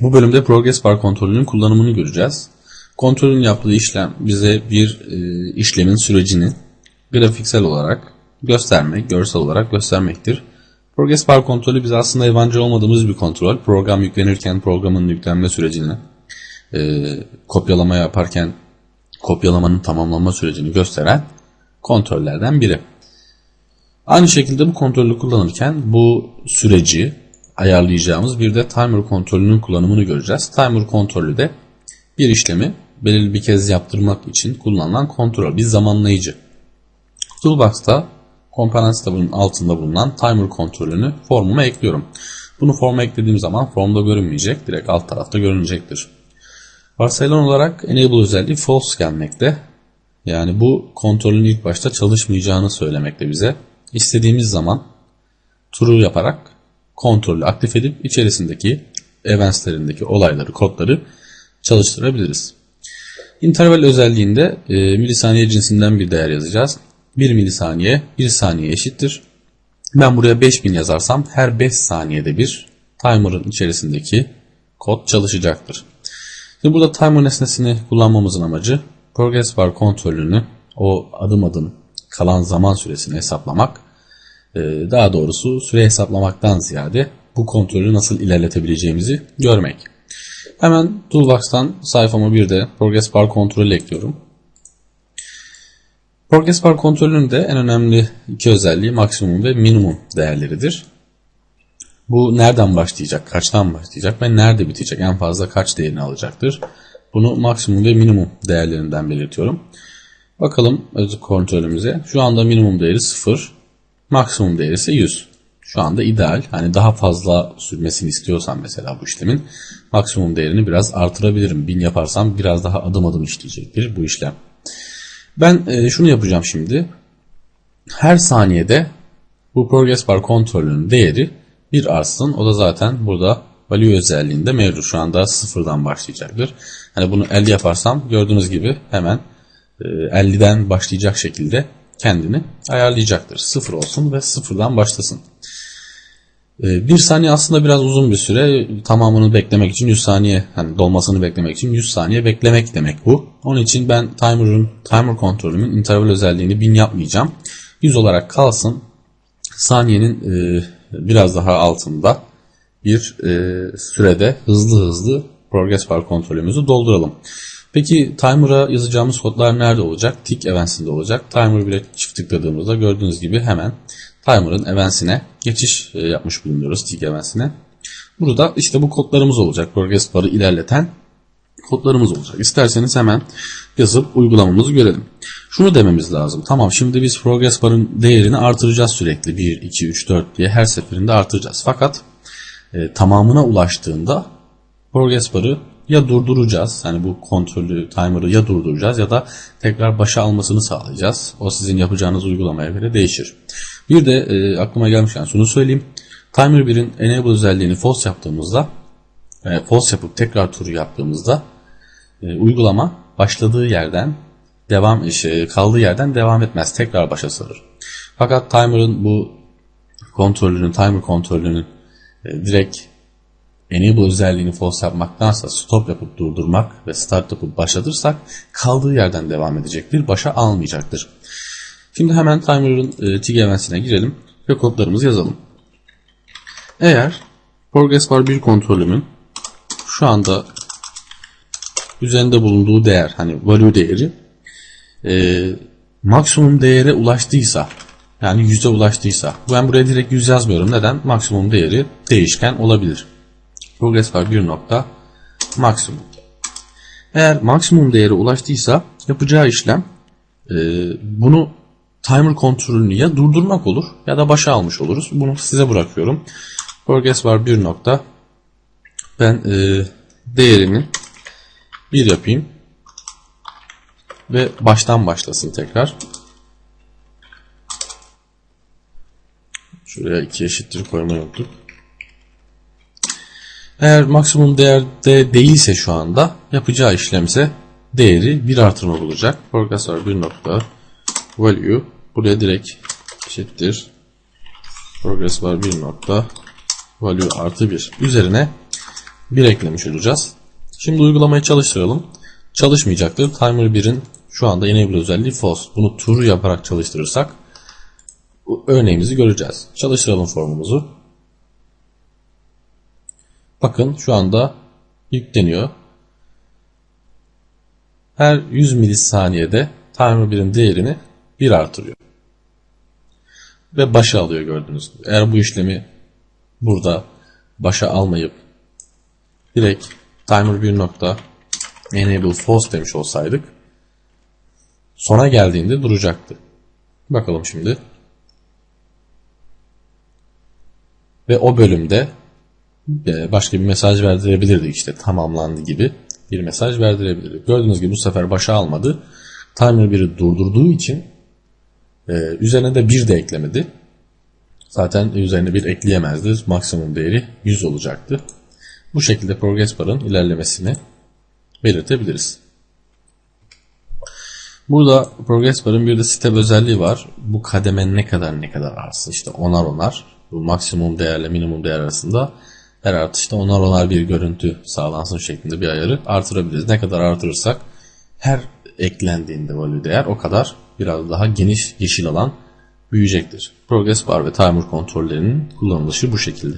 Bu bölümde progress bar kontrolünün kullanımını göreceğiz. Kontrolün yaptığı işlem bize bir e, işlemin sürecini grafiksel olarak göstermek, görsel olarak göstermektir. Progress bar kontrolü bize aslında yabancı olmadığımız bir kontrol. Program yüklenirken programın yüklenme sürecini, e, kopyalama yaparken kopyalamanın tamamlanma sürecini gösteren kontrollerden biri. Aynı şekilde bu kontrolü kullanırken bu süreci ayarlayacağımız bir de timer kontrolünün kullanımını göreceğiz. Timer kontrolü de bir işlemi belirli bir kez yaptırmak için kullanılan kontrol, bir zamanlayıcı. Toolbox'ta Components tabının altında bulunan timer kontrolünü formuma ekliyorum. Bunu forma eklediğim zaman formda görünmeyecek, direkt alt tarafta görünecektir. Varsayılan olarak enable özelliği false gelmekte. Yani bu kontrolün ilk başta çalışmayacağını söylemekte bize. İstediğimiz zaman true yaparak kontrolü aktif edip içerisindeki eventslerindeki olayları, kodları çalıştırabiliriz. Interval özelliğinde e, milisaniye cinsinden bir değer yazacağız. 1 milisaniye 1 saniye eşittir. Ben buraya 5000 yazarsam her 5 saniyede bir timer'ın içerisindeki kod çalışacaktır. Şimdi burada timer nesnesini kullanmamızın amacı progress bar kontrolünü o adım adım kalan zaman süresini hesaplamak. Ee, daha doğrusu süre hesaplamaktan ziyade bu kontrolü nasıl ilerletebileceğimizi görmek. Hemen Toolbox'tan sayfama bir de progress bar kontrolü ekliyorum. Progress bar kontrolünün de en önemli iki özelliği maksimum ve minimum değerleridir. Bu nereden başlayacak, kaçtan başlayacak ve nerede bitecek, en fazla kaç değerini alacaktır. Bunu maksimum ve minimum değerlerinden belirtiyorum. Bakalım özlük kontrolümüze. Şu anda minimum değeri 0, maksimum değeri ise 100. Şu anda ideal. Hani daha fazla sürmesini istiyorsam mesela bu işlemin maksimum değerini biraz artırabilirim. 1000 yaparsam biraz daha adım adım işleyecektir bu işlem. Ben e, şunu yapacağım şimdi. Her saniyede bu progress bar kontrolünün değeri bir artsın. O da zaten burada value özelliğinde mevcut. Şu anda sıfırdan başlayacaktır. Hani bunu 50 yaparsam gördüğünüz gibi hemen 50'den başlayacak şekilde kendini ayarlayacaktır. Sıfır olsun ve sıfırdan başlasın. Bir saniye aslında biraz uzun bir süre. Tamamını beklemek için 100 saniye, hani dolmasını beklemek için 100 saniye beklemek demek bu. Onun için ben timer'ın, timer kontrolümün interval özelliğini 1000 yapmayacağım. 100 olarak kalsın. Saniyenin e, biraz daha altında bir e, sürede hızlı hızlı progress bar kontrolümüzü dolduralım. Peki timer'a yazacağımız kodlar nerede olacak? Tick events'inde olacak. Timer bile çift tıkladığımızda gördüğünüz gibi hemen timer'ın events'ine geçiş e, yapmış bulunuyoruz tick events'ine. Burada işte bu kodlarımız olacak. Progress bar'ı ilerleten kodlarımız olacak. İsterseniz hemen yazıp uygulamamızı görelim. Şunu dememiz lazım. Tamam şimdi biz progress bar'ın değerini artıracağız sürekli. 1, 2, 3, 4 diye her seferinde artıracağız. Fakat e, tamamına ulaştığında progress bar'ı ya durduracağız. Yani bu kontrolü, timer'ı ya durduracağız ya da tekrar başa almasını sağlayacağız. O sizin yapacağınız uygulamaya göre değişir. Bir de e, aklıma gelmişken şunu söyleyeyim. Timer 1'in enable özelliğini false yaptığımızda e, false yapıp tekrar turu yaptığımızda e, uygulama başladığı yerden devam şey, kaldığı yerden devam etmez. Tekrar başa sarır. Fakat timer'ın bu kontrolünün, timer kontrolünün e, direkt enable özelliğini false yapmaktansa stop yapıp durdurmak ve start yapıp başlatırsak kaldığı yerden devam edecektir. Başa almayacaktır. Şimdi hemen timer'ın e, TIG eventsine girelim ve kodlarımızı yazalım. Eğer progress bar 1 kontrolümün şu anda üzerinde bulunduğu değer hani value değeri e, maksimum değere ulaştıysa yani 100'e ulaştıysa ben buraya direkt 100 yazmıyorum. Neden? Maksimum değeri değişken olabilir. Progress bar 1 nokta maksimum. Eğer maksimum değere ulaştıysa yapacağı işlem e, bunu timer kontrolünü ya durdurmak olur ya da başa almış oluruz. Bunu size bırakıyorum. Progress var 1 nokta. Ben e, değerini 1 yapayım. Ve baştan başlasın tekrar. Şuraya 2 eşittir koymayı unuttuk. Eğer maksimum değerde değilse şu anda yapacağı işlem ise değeri 1 artırma bulacak. Progress var 1 nokta value buraya direkt eşittir progress var 1 nokta value artı 1 üzerine 1 eklemiş olacağız. Şimdi uygulamayı çalıştıralım. Çalışmayacaktır. Timer 1'in şu anda enable özelliği false. Bunu true yaparak çalıştırırsak örneğimizi göreceğiz. Çalıştıralım formumuzu. Bakın şu anda yükleniyor. Her 100 milisaniyede timer 1'in değerini 1 artırıyor. Ve başa alıyor gördüğünüz gibi. Eğer bu işlemi burada başa almayıp direkt timer 1 nokta enable false demiş olsaydık sona geldiğinde duracaktı. Bakalım şimdi. Ve o bölümde başka bir mesaj verdirebilirdik işte tamamlandı gibi bir mesaj verdirebilirdik. Gördüğünüz gibi bu sefer başa almadı. Timer 1'i durdurduğu için e, üzerine de 1 de eklemedi. Zaten üzerine bir ekleyemezdi. Maksimum değeri 100 olacaktı. Bu şekilde progress bar'ın ilerlemesini belirtebiliriz. Burada progress bar'ın bir de step özelliği var. Bu kademe ne kadar ne kadar artsın. İşte onar onar. Bu maksimum değerle minimum değer arasında her artışta onar onar bir görüntü sağlansın şeklinde bir ayarı artırabiliriz. Ne kadar artırırsak her eklendiğinde value değer o kadar biraz daha geniş yeşil alan büyüyecektir. Progress bar ve timer kontrollerinin kullanılışı bu şekilde.